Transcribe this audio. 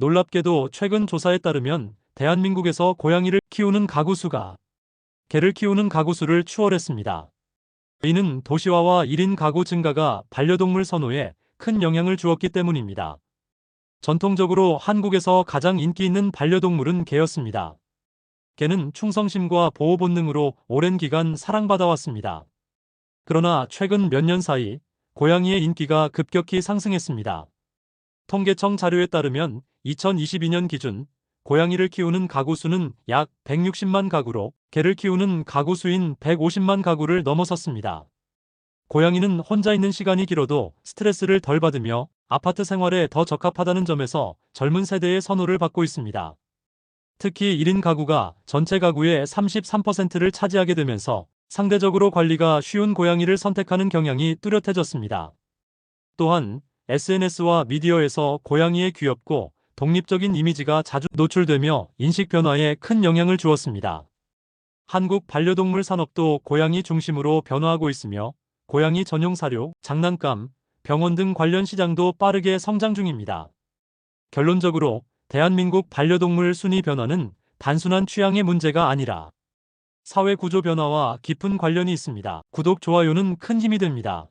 놀랍게도 최근 조사에 따르면 대한민국에서 고양이를 키우는 가구 수가 개를 키우는 가구 수를 추월했습니다. 이는 도시화와 1인 가구 증가가 반려동물 선호에 큰 영향을 주었기 때문입니다. 전통적으로 한국에서 가장 인기 있는 반려동물은 개였습니다. 개는 충성심과 보호 본능으로 오랜 기간 사랑받아왔습니다. 그러나 최근 몇 년 사이 고양이의 인기가 급격히 상승했습니다. 통계청 자료에 따르면 2022년 기준 고양이를 키우는 가구 수는 약 160만 가구로 개를 키우는 가구 수인 150만 가구를 넘어섰습니다. 고양이는 혼자 있는 시간이 길어도 스트레스를 덜 받으며 아파트 생활에 더 적합하다는 점에서 젊은 세대의 선호를 받고 있습니다. 특히 1인 가구가 전체 가구의 33%를 차지하게 되면서 상대적으로 관리가 쉬운 고양이를 선택하는 경향이 뚜렷해졌습니다. 또한 SNS와 미디어에서 고양이의 귀엽고 독립적인 이미지가 자주 노출되며 인식 변화에 큰 영향을 주었습니다. 한국 반려동물 산업도 고양이 중심으로 변화하고 있으며 고양이 전용 사료, 장난감, 병원 등 관련 시장도 빠르게 성장 중입니다. 결론적으로 대한민국 반려동물 순위 변화는 단순한 취향의 문제가 아니라 사회 구조 변화와 깊은 관련이 있습니다. 구독, 좋아요는 큰 힘이 됩니다.